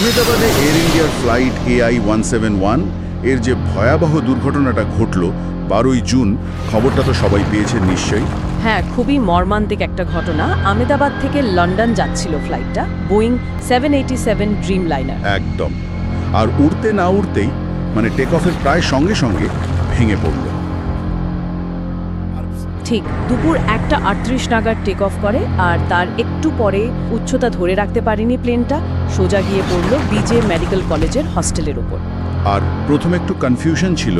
আহমেদাবাদে air ইন্ডিয়ার flight AI one seven ওয়ানের যে ভয়াবহ দুর্ঘটনাটা ঘটল বারোই জুন খবরটা তো সবাই পেয়েছেন নিশ্চয়ই। হ্যাঁ খুবই মর্মান্তিক একটা ঘটনা। আমেদাবাদ থেকে লন্ডন যাচ্ছিল ফ্লাইটটা Boeing seven eighty seven Dreamliner একদম। আর উড়তে না উড়তেই মানে টেক অফের প্রায় সঙ্গে সঙ্গে ভেঙে পড়ল। ঠিক দুপুর একটা আটত্রিশ নাগাদ টেক অফ করে আর তার একটু পরে উচ্চতা ধরে রাখতে পারেনি প্লেনটা। সোজা গিয়ে পড়ল বিজে মেডিকেল কলেজের হস্টেলের উপর আর প্রথমে একটু কনফিউশন ছিল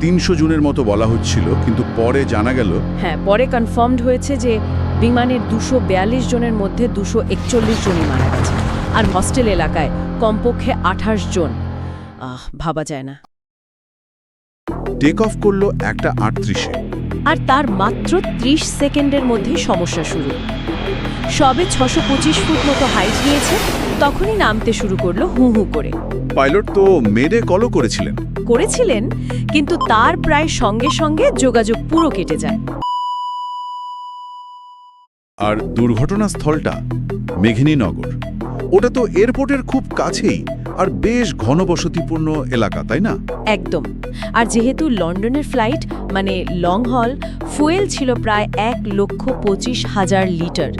তিনশো জনের মতো বলা হচ্ছিল কিন্তু পরে জানা গেল হ্যাঁ পরে কনফার্মড হয়েছে যে বিমানের দুশো বিয়াল্লিশ জনের মধ্যে দুশো একচল্লিশ জনই মারা গেছে। আর হস্টেল এলাকায় কমপক্ষে আঠাশ জন। আহ ভাবা যায় না। টেক অফ করল একটা আটত্রিশে। আর তার মাত্র ত্রিশ সেকেন্ডের মধ্যেই সমস্যা শুরু। সবে ছশো পঁচিশ ফুট মতো হাইট নিয়েছে তখনই নামতে শুরু করল হু হু করে। পাইলট তো মেডে কলও করেছিলেন। করেছিলেন কিন্তু তার প্রায় সঙ্গে সঙ্গে যোগাযোগ পুরো কেটে যায়। আর দুর্ঘটনাস্থলটা মেঘিনীনগর। ওটা তো এয়ারপোর্টের খুব কাছেই আর বেশ ঘনবসতিপূর্ণ এলাকা তাই না? একদম। আর যেহেতু লন্ডনের ফ্লাইট মানে লং হল ফুয়েল ছিল প্রায় এক লক্ষ পঁচিশ হাজার লিটার।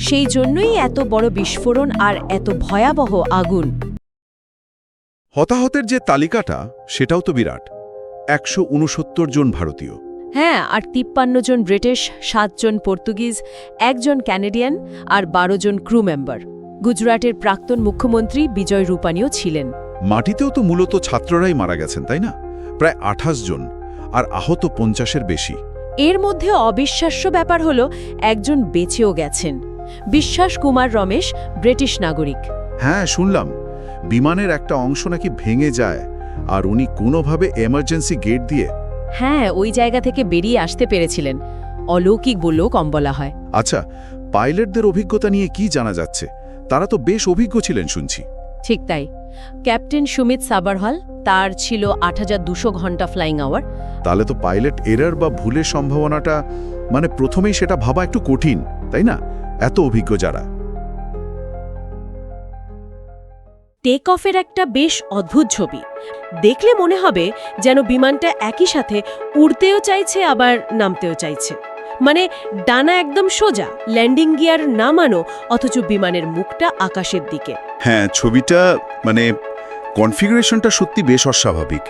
সেই জন্যই এত বড় বিস্ফোরণ আর এত ভয়াবহ আগুন। হতাহতের যে তালিকাটা সেটাও তো বিরাট। একশো উনসত্তর জন ভারতীয়। হ্যাঁ আর তিপ্পান্ন জন ব্রিটিশ সাতজন পর্তুগিজ একজন ক্যানেডিয়ান আর বারো জন ক্রু মেম্বার। গুজরাটের প্রাক্তন মুখ্যমন্ত্রী বিজয় রূপানীও ছিলেন। মাটিতেও তো মূলত ছাত্ররাই মারা গেছেন তাই না? প্রায় আঠাশ জন আর আহত পঞ্চাশের বেশি। এর মধ্যে অবিশ্বাস্য ব্যাপার হলো একজন বেঁচেও গেছেন। বিশ্বাস কুমার রমেশ ব্রিটিশ নাগরিক। হ্যাঁ শুনলাম। বিমানের একটা অংশ নাকি ভেঙে যায় আর উনি কোনোভাবে এমার্জেন্সি গেট দিয়ে হ্যাঁ ওই জায়গা থেকে বেরিয়ে আসতে পেরেছিলেন। অলৌকিক বললেও কম বলা হয়। আচ্ছা পাইলটদের অভিজ্ঞতা নিয়ে কি জানা যাচ্ছে? তারা তো বেশ অভিজ্ঞ ছিলেন শুনছি। ঠিক তাই। ক্যাপ্টেন সুমিত সাবারহল তার ছিল আট হাজার দুশো ঘণ্টা ফ্লাইং আওয়ার। তাহলে তো পাইলট এরার বা ভুলের সম্ভাবনাটা মানে প্রথমেই সেটা ভাবা একটু কঠিন তাই না? এত অভিজ্ঞ যারা। টেক অফের একটা বেশ অদ্ভুত ছবি। দেখলে মনে হবে যেন বিমানটা একই সাথে উড়তেও চাইছে আবার নামতেও চাইছে। মানে ডানা একদম সোজা ল্যান্ডিং গিয়ার নামানো অথচ বিমানের মুখটা আকাশের দিকে। হ্যাঁ ছবিটা মানে কনফিগারেশনটা সত্যি বেশ অস্বাভাবিক।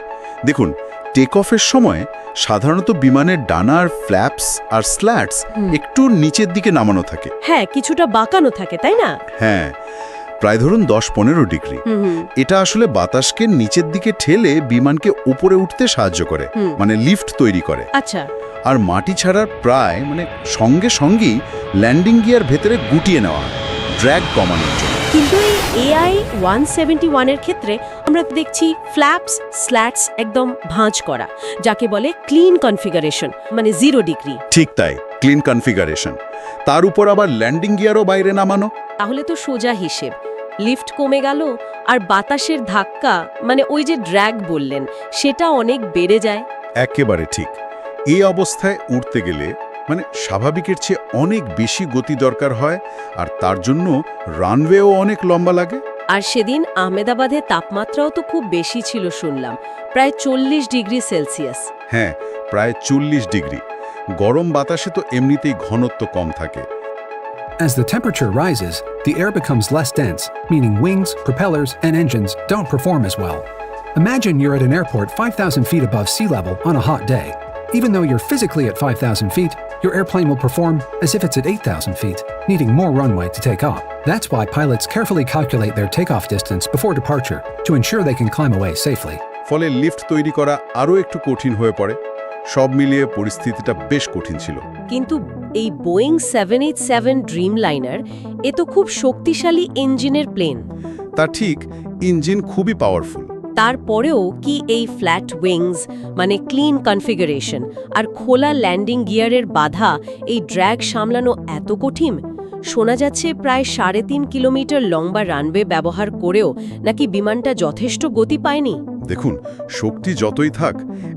দেখুন টেক অফের সময় সাধারণত বিমানের ডানার ফ্ল্যাপস আর স্ল্যাটস একটু নিচের দিকে নামানো থাকে। হ্যাঁ কিছুটা বাঁকানো থাকে তাই না? হ্যাঁ প্রায় ধরুন দশ পনেরো ডিগ্রি। এটা আসলে বাতাসকে নিচের দিকে ঠেলে বিমানকে উপরে উঠতে সাহায্য করে। মানে লিফট তৈরি করে। আচ্ছা। আর মাটি ছাড়ার প্রায় মানে সঙ্গে সঙ্গেই ল্যান্ডিং গিয়ার ভেতরে গুটিয়ে নেওয়া ড্র্যাগ কমানোর জন্য। কিন্তু এই এআই ওয়ান সেভেন্টি ওয়ানের ক্ষেত্রে আমরা দেখছি ফ্ল্যাপস স্ল্যাটস একদম ভাঁজ করা যাকে বলে ক্লিন কনফিগারেশন মানে জিরো ডিগ্রি ঠিক তাই ক্লিন কনফিগারেশন তার উপর আবার ল্যান্ডিং গিয়ারও বাইরে নামানো। তাহলে তো সোজা হিসেব লিফট কমে গেল আর বাতাসের ধাক্কা মানে ওই যে ড্র্যাগ বললেন সেটা অনেক বেড়ে যায়। একেবারে ঠিক। এই অবস্থায় উঠতে গেলে মানে স্বাভাবিকের চেয়ে অনেক বেশি গতি দরকার হয় আর তার জন্য রানওয়েও অনেক লম্বা লাগে আর সেদিন আহমেদাবাদে তাপমাত্রাও তো খুব বেশি ছিল শুনলাম প্রায় চল্লিশ ডিগ্রি সেলসিয়াস হ্যাঁ প্রায় চল্লিশ ডিগ্রি গরম বাতাসে তো এমনিতেই ঘনত্ব কম থাকে As the temperature rises, the air becomes less dense, meaning wings, propellers, and engines don't perform as well. Imagine you're at an airport 5,000 feet above sea level on a hot day. Even though you're physically at 5,000 feet, your airplane will perform as if it's at 8,000 feet, needing more runway to take off. That's why pilots carefully calculate their takeoff distance before departure to ensure they can climb away safely. ফলে lift তৈরি করা আরও একটু কঠিন হয়ে পড়ে সব মিলিয়ে পরিস্থিতিটা বেশ কঠিন ছিল কিন্তু এই Boeing seven eight seven Dreamliner এ তো খুব শক্তিশালী ইঞ্জিনের প্লেন তা ঠিক ইঞ্জিন খুবই পাওয়ারফুল তারপরেও কি এই ফ্ল্যাট উইংস মানে ক্লিন কনফিগারেশন আর খোলা ল্যান্ডিং গিয়ারের বাধা এই ড্র্যাগ সামলানো এত কঠিন? শোনা যাচ্ছে প্রায় সাড়ে তিন কিলোমিটার লম্বা রানওয়ে ব্যবহার করেও নাকি বিমানটা যথেষ্ট গতি পায়নি? দেখুন শক্তি যতই থাক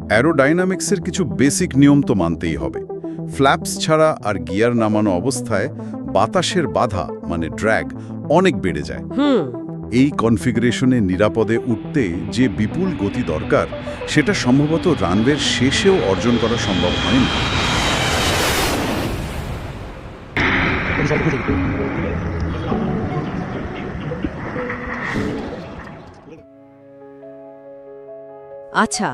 অ্যারোডাইনামিক্সের কিছু বেসিক নিয়ম তো মানতেই হবে। ফ্ল্যাপস ছাড়া আর গিয়ার নামানো অবস্থায় বাতাসের বাধা মানে ড্র্যাগ অনেক বেড়ে যায়। হুম। এই কনফিগারেশনে নিরাপদে উঠতে যে বিপুল গতি দরকার, সেটা সম্ভবত রানওয়ের শেষেও অর্জন করা সম্ভব হয়নি। আচ্ছা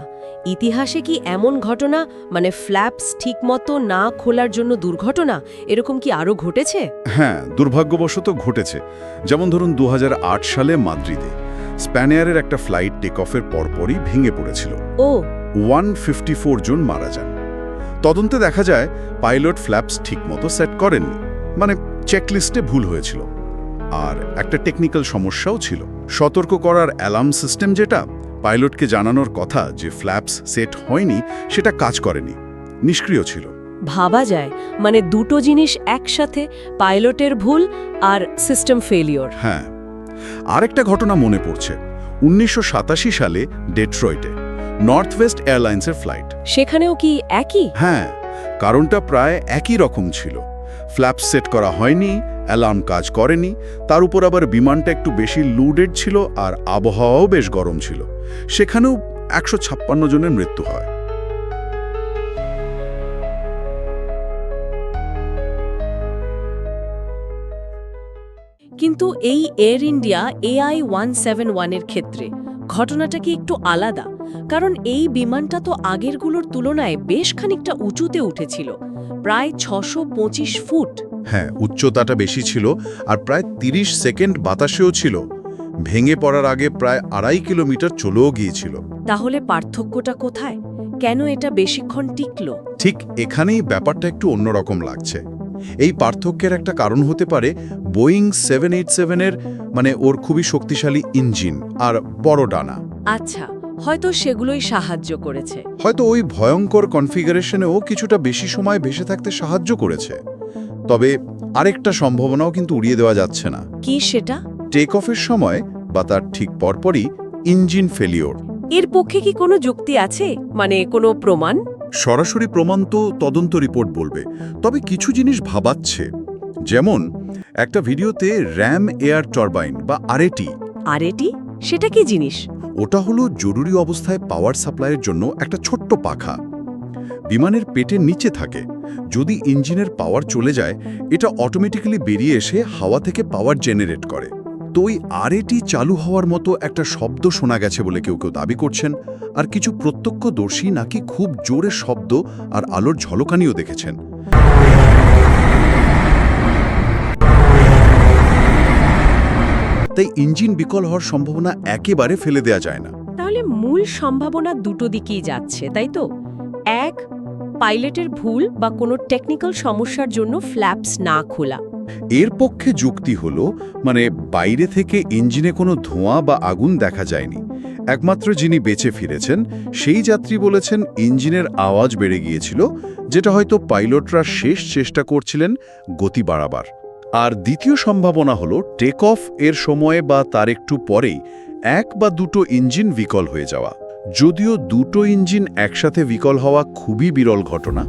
ইতিহাসে কি এমন ঘটনা মানে ফ্ল্যাপস ঠিকমতো না খোলার জন্য দুর্ঘটনা এরকম কি আরও ঘটেছে? হ্যাঁ দুর্ভাগ্যবশত ঘটেছে। যেমন ধরুন দু সালে মাদ্রিদে স্প্যানিয়ারের একটা ফ্লাইট টেক অফের পরপরই ভেঙে পড়েছিল। ও। ওয়ান জন মারা যান। তদন্তে দেখা যায় পাইলট ফ্ল্যাপস ঠিকমতো সেট করেননি মানে চেকলিস্টে ভুল হয়েছিল। আর একটা টেকনিক্যাল সমস্যাও ছিল। সতর্ক করার অ্যালার্ম সিস্টেম যেটা পাইলটকে জানানোর কথা যে ফ্ল্যাপস সেট হয়নি সেটা কাজ করেনি। নিষ্ক্রিয় ছিল। ভাবা যায় মানে দুটো জিনিস একসাথে পাইলটের ভুল আর সিস্টেম ফেলিওর হ্যাঁ। আরেকটা ঘটনা মনে পড়ছে। উনিশশো সাতাশি সালে ডেট্রয়েটে নর্থ ওয়েস্ট এয়ারলাইন্সের ফ্লাইট। সেখানেও কি একই? হ্যাঁ কারণটা প্রায় একই রকম ছিল। ফ্ল্যাপ সেট করা হয়নি অ্যালার্ম কাজ করেনি। তার উপর আবার বিমানটা একটু বেশি লুডেড ছিল আর আবহাওয়াও বেশ গরম ছিল। সেখানেও একশো ছাপ্পান্ন জনের মৃত্যু হয়। কিন্তু এই Air India AI one seven ওয়ানের ক্ষেত্রে ঘটনাটা কি একটু আলাদা? কারণ এই বিমানটা তো আগেরগুলোর তুলনায় বেশ খানিকটা উঁচুতে উঠেছিল, প্রায় ছশো ফুট। হ্যাঁ উচ্চতাটা বেশি ছিল আর প্রায় ৩০ সেকেন্ড বাতাসেও ছিল। ভেঙে পড়ার আগে প্রায় আড়াই কিলোমিটার চলেও গিয়েছিল। তাহলে পার্থক্যটা কোথায়? কেন এটা বেশিক্ষণ টিকলো? ঠিক এখানেই ব্যাপারটা একটু অন্যরকম লাগছে। এই পার্থক্যের একটা কারণ হতে পারে বোয়িং সেভেন এইট সেভেনের মানে ওর খুবই শক্তিশালী ইঞ্জিন আর বড় ডানা। আচ্ছা হয়তো সেগুলোই সাহায্য করেছে। হয়তো ওই ভয়ঙ্কর কনফিগারেশনেও কিছুটা বেশি সময় ভেসে থাকতে সাহায্য করেছে। তবে আরেকটা সম্ভাবনাও কিন্তু উড়িয়ে দেওয়া যাচ্ছে না। কি সেটা? টেক অফের সময় বা তার ঠিক পরপরই ইঞ্জিন ফেলিওর এর পক্ষে কি কোনো যুক্তি আছে? মানে কোনো প্রমাণ? সরাসরি প্রমাণ তো তদন্ত রিপোর্ট বলবে তবে কিছু জিনিস ভাবাচ্ছে। যেমন একটা ভিডিওতে র্যাম এয়ার টারবাইন বা আরএটি। আর এটি সেটা কি জিনিস? ওটা হলো জরুরি অবস্থায় পাওয়ার সাপ্লাইয়ের জন্য একটা ছোট্ট পাখা। বিমানের পেটের নিচে থাকে। যদি ইঞ্জিনের পাওয়ার চলে যায়, এটা অটোমেটিক্যালি বেরিয়ে এসে হাওয়া থেকে পাওয়ার জেনারেট করে। তো ওই আরএটি চালু হওয়ার মতো একটা শব্দ শোনা গেছে বলে কেউ কেউ দাবি করছেন, আর কিছু প্রত্যক্ষদর্শী নাকি খুব জোরে শব্দ আর আলোর ঝলকানিও দেখেছেন। তাই ইঞ্জিন বিকল হওয়ার সম্ভাবনা একেবারে ফেলে দেয়া যায় না। তাহলে মূল সম্ভাবনা দুটো দিকেই যাচ্ছে, তাই তো? এক পাইলটের ভুল বা কোনো টেকনিক্যাল সমস্যার জন্য ফ্ল্যাপস না খোলা। এর পক্ষে যুক্তি হলো মানে বাইরে থেকে ইঞ্জিনে কোনো ধোঁয়া বা আগুন দেখা যায়নি। একমাত্র যিনি বেঁচে ফিরেছেন, সেই যাত্রী বলেছেন ইঞ্জিনের আওয়াজ বেড়ে গিয়েছিল, যেটা হয়তো পাইলটরা শেষ চেষ্টা করছিলেন গতি বাড়াবার। আর দ্বিতীয় সম্ভাবনা হলো টেক অফ এর সময়ে বা তার একটু পরেই এক বা দুটো ইঞ্জিন বিকল হয়ে যাওয়া। যদিও দুটো ইঞ্জিন একসাথে বিকল হওয়া খুবই বিরল ঘটনা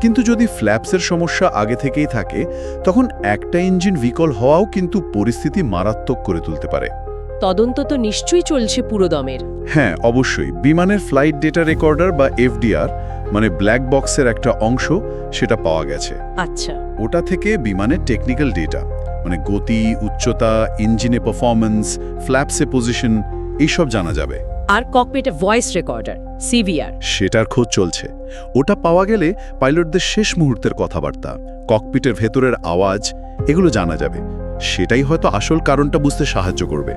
কিন্তু যদি ফ্ল্যাপসের সমস্যা আগে থেকেই থাকে তখন একটা ইঞ্জিন বিকল হওয়াও কিন্তু পরিস্থিতি মারাত্মক করে তুলতে পারে। তদন্ত তো নিশ্চয়ই চলছে পুরোদমের হ্যাঁ অবশ্যই। বিমানের ফ্লাইট ডেটা রেকর্ডার বা এফডিআর মানে ব্ল্যাক বক্সের একটা অংশ সেটা পাওয়া গেছে। আচ্ছা। ওটা থেকে বিমানের টেকনিক্যাল ডেটা মানে গতি উচ্চতা ইঞ্জিনে পারফরম্যান্স ফ্ল্যাপসে পজিশন এইসব জানা যাবে। আর ককপিটে ভয়েস রেকর্ডার সিভিআর সেটার খোঁজ চলছে। ওটা পাওয়া গেলে পাইলটদের শেষ মুহূর্তের কথাবার্তা ককপিটের ভেতরের আওয়াজ এগুলো জানা যাবে। সেটাই হয়তো আসল কারণটা বুঝতে সাহায্য করবে।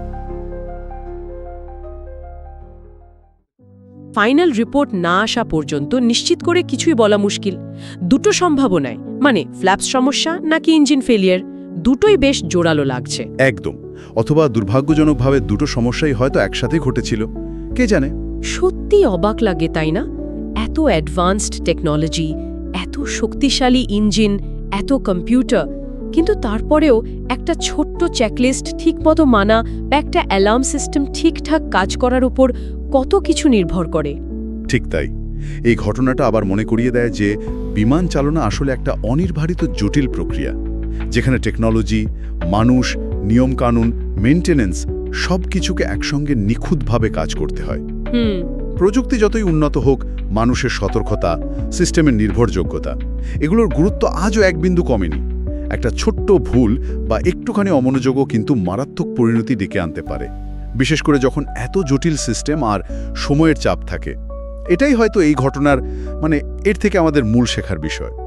ফাইনাল রিপোর্ট না আসা পর্যন্ত নিশ্চিত করে কিছুই বলা মুশকিল। দুটো সম্ভাবনায় মানে ফ্ল্যাপস সমস্যা নাকি ইঞ্জিন ফেলিয়ার দুটোই বেশ জোরালো লাগছে। একদম। অথবা দুর্ভাগ্যজনকভাবে দুটো সমস্যাই হয়তো একসাথে ঘটেছিল। কে জানে? সত্যি অবাক লাগে তাই না? এত অ্যাডভান্সড টেকনোলজি এত শক্তিশালী ইঞ্জিন এত কম্পিউটার। কিন্তু তারপরেও একটা ছোট্ট চেকলিস্ট ঠিকমতো মানা বা একটা অ্যালার্ম সিস্টেম ঠিকঠাক কাজ করার উপর কত কিছু নির্ভর করে। ঠিক তাই। এই ঘটনাটা আবার মনে করিয়ে দেয় যে বিমান চালনা আসলে একটা অনির্ধারিত জটিল প্রক্রিয়া যেখানে টেকনোলজি মানুষ নিয়মকানুন মেনটেনেন্স সব কিছুকে একসঙ্গে নিখুঁতভাবে কাজ করতে হয়। প্রযুক্তি যতই উন্নত হোক মানুষের সতর্কতা সিস্টেমের নির্ভরযোগ্যতা এগুলোর গুরুত্ব আজও এক বিন্দু কমেনি। একটা ছোট্ট ভুল বা একটুখানি অমনোযোগও কিন্তু মারাত্মক পরিণতি ডেকে আনতে পারে। বিশেষ করে যখন এত জটিল সিস্টেম আর সময়ের চাপ থাকে। এটাই হয়তো এই ঘটনার মানে এর থেকে আমাদের মূল শেখার বিষয়।